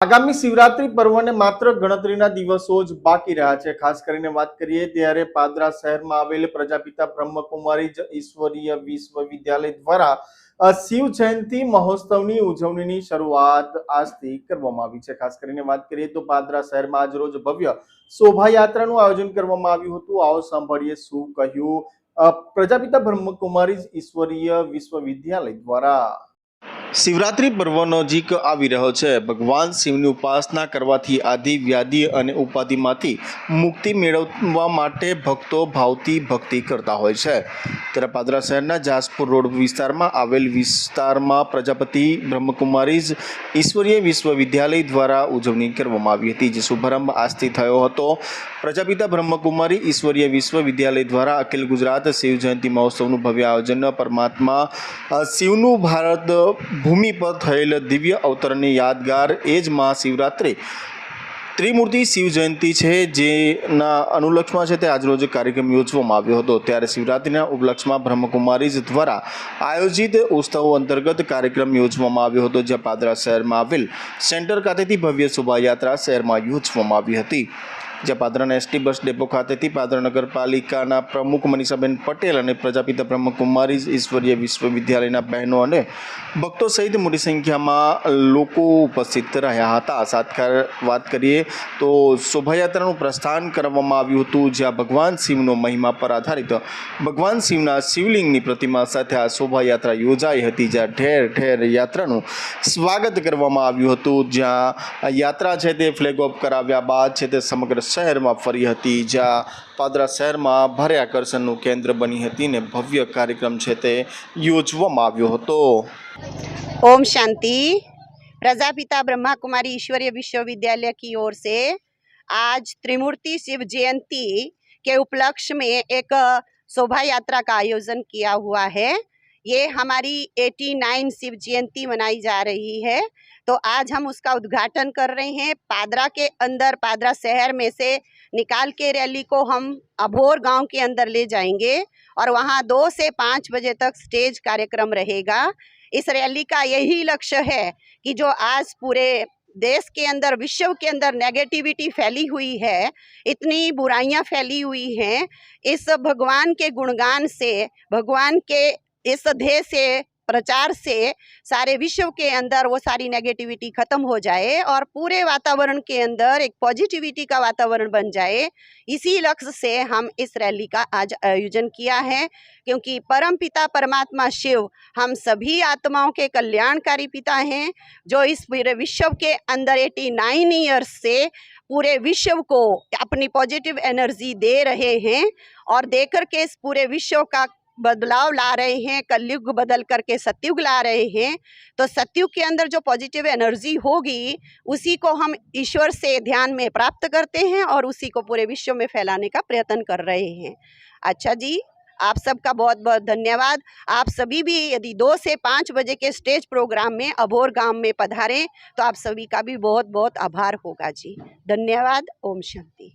આગામી શિવરાત્રી પર્વને માત્ર ગણતરીના દિવસો જ બાકી રહ્યા છે. ખાસ કરીને વાત કરીએ ત્યારે પાદરા શહેરમાં આવેલ પ્રજાપિતા બ્રહ્મકુમારી ઈશ્વરીય વિશ્વવિદ્યાલય દ્વારા શિવ જયંતિ મહોત્સવની ઉજવણીની શરૂઆત આજથી કરવામાં આવી છે. ખાસ કરીને વાત કરીએ તો પાદરા શહેરમાં આજ રોજ ભવ્ય શોભાયાત્રાનું આયોજન કરવામાં આવ્યું હતું. આવો સાંભળીએ શું કહ્યું પ્રજાપિતા બ્રહ્મકુમારી ઈશ્વરીય વિશ્વવિદ્યાલય દ્વારા. શિવરાત્રી પર્વ નજીક આવી રહ્યો છે. ભગવાન શિવની ઉપાસના કરવાથી આદિ, વ્યાધિ અને ઉપાધિમાંથી મુક્તિ મેળવવા માટે ભક્તો ભાવતી ભક્તિ કરતા હોય છે. ત્યારે પાદરા શહેરના જાસપુર રોડ વિસ્તારમાં આવેલ વિસ્તારમાં પ્રજાપતિ બ્રહ્મકુમારીઝ ઈશ્વરીય વિશ્વવિદ્યાલય દ્વારા ઉજવણી કરવામાં આવી હતી, જે શુભારંભ આજથી થયો હતો. પ્રજાપિતા બ્રહ્મકુમારી ઈશ્વરીય વિશ્વવિદ્યાલય દ્વારા અખિલ ગુજરાત શિવ જયંતિ મહોત્સવનું ભવ્ય આયોજન પરમાત્મા શિવનું ભારત ભૂમિ પર થયેલ દિવ્ય અવતરણની યાદગાર એ જ મહાશિવરાત્રિ. ત્રિમૂર્તિ શિવ જયંતિ છે, જેના અનુલક્ષમાં છે તે આજરોજ કાર્યક્રમ યોજવામાં આવ્યો હતો. ત્યારે શિવરાત્રિના ઉપલક્ષમાં બ્રહ્મકુમારીઝ દ્વારા આયોજિત ઉત્સવો અંતર્ગત કાર્યક્રમ યોજવામાં આવ્યો હતો, જ્યાં પાદરા શહેરમાં આવેલ સેન્ટર ખાતેથી ભવ્ય શોભાયાત્રા શહેરમાં યોજવામાં આવી હતી. જ્યાં પાદરાના એસટી બસ ડેપો ખાતેથી પાદરા નગરપાલિકાના પ્રમુખ મનીષાબેન પટેલ અને પ્રજાપિતા બ્રહ્મકુમારી ઈશ્વરીય વિશ્વવિદ્યાલયના બહેનો અને ભક્તો સહિત મોટી સંખ્યામાં લોકો ઉપસ્થિત રહ્યા હતા. સાથકાર વાત કરીએ તો શોભાયાત્રાનું પ્રસ્થાન કરવામાં આવ્યું હતું, જ્યાં ભગવાન શિવનો મહિમા પર આધારિત ભગવાન શિવના શિવલિંગની પ્રતિમા સાથે આ શોભાયાત્રા યોજાઈ હતી, જ્યાં ઠેર ઠેર યાત્રાનું સ્વાગત કરવામાં આવ્યું હતું. જ્યાં યાત્રા છે તે ફ્લેગ ઓફ કરાવ્યા બાદ છે તે સમગ્ર શહેરમાં ફરી હતી જ્યાં પાદરા શહેરમાં ભારે આકર્ષણનું કેન્દ્ર બની હતી ને ભવ્ય કાર્યક્રમ છે તે યોજવામાં આવ્યો હતો ओम शांति प्रजापिता ब्रह्मा कुमारी ईश्वरीय विश्वविद्यालय की ओर से आज त्रिमूर्ति शिव जयंती के उपलक्ष्य में एक अ, शोभा यात्रा का आयोजन किया हुआ है ये हमारी 89 शिव जयंती मनाई जा रही है। तो आज हम उसका उद्घाटन कर रहे हैं। पादरा के अंदर, पादरा शहर में से निकाल के रैली को हम अभोर गाँव के अंदर ले जाएँगे और वहाँ दो से पाँच बजे तक स्टेज कार्यक्रम रहेगा। इस रैली का यही लक्ष्य है कि जो आज पूरे देश के अंदर, विश्व के अंदर नेगेटिविटी फैली हुई है, इतनी बुराइयाँ फैली हुई हैं, इस भगवान के गुणगान से, भगवान के इस ध्येय से, प्रचार से सारे विश्व के अंदर वो सारी नेगेटिविटी खत्म हो जाए और पूरे वातावरण के अंदर एक पॉजिटिविटी का वातावरण बन जाए। इसी लक्ष्य से हम इस रैली का आज आयोजन किया है, क्योंकि परम पिता परमात्मा शिव हम सभी आत्माओं के कल्याणकारी पिता हैं, जो इस पूरे विश्व के अंदर 89 ईयर्स से पूरे विश्व को अपनी पॉजिटिव एनर्जी दे रहे हैं और देकर के इस पूरे विश्व का बदलाव ला रहे हैं, कलयुग बदल करके सतयुग ला रहे हैं तो सतयुग के अंदर जो पॉजिटिव एनर्जी होगी, उसी को हम ईश्वर से ध्यान में प्राप्त करते हैं और उसी को पूरे विश्व में फैलाने का प्रयत्न कर रहे हैं। अच्छा जी, आप सबका बहुत बहुत धन्यवाद। आप सभी भी यदि दो से पाँच बजे के स्टेज प्रोग्राम में अभोर गाँव में पधारें तो आप सभी का भी बहुत बहुत आभार होगा जी। धन्यवाद, ओम शांति।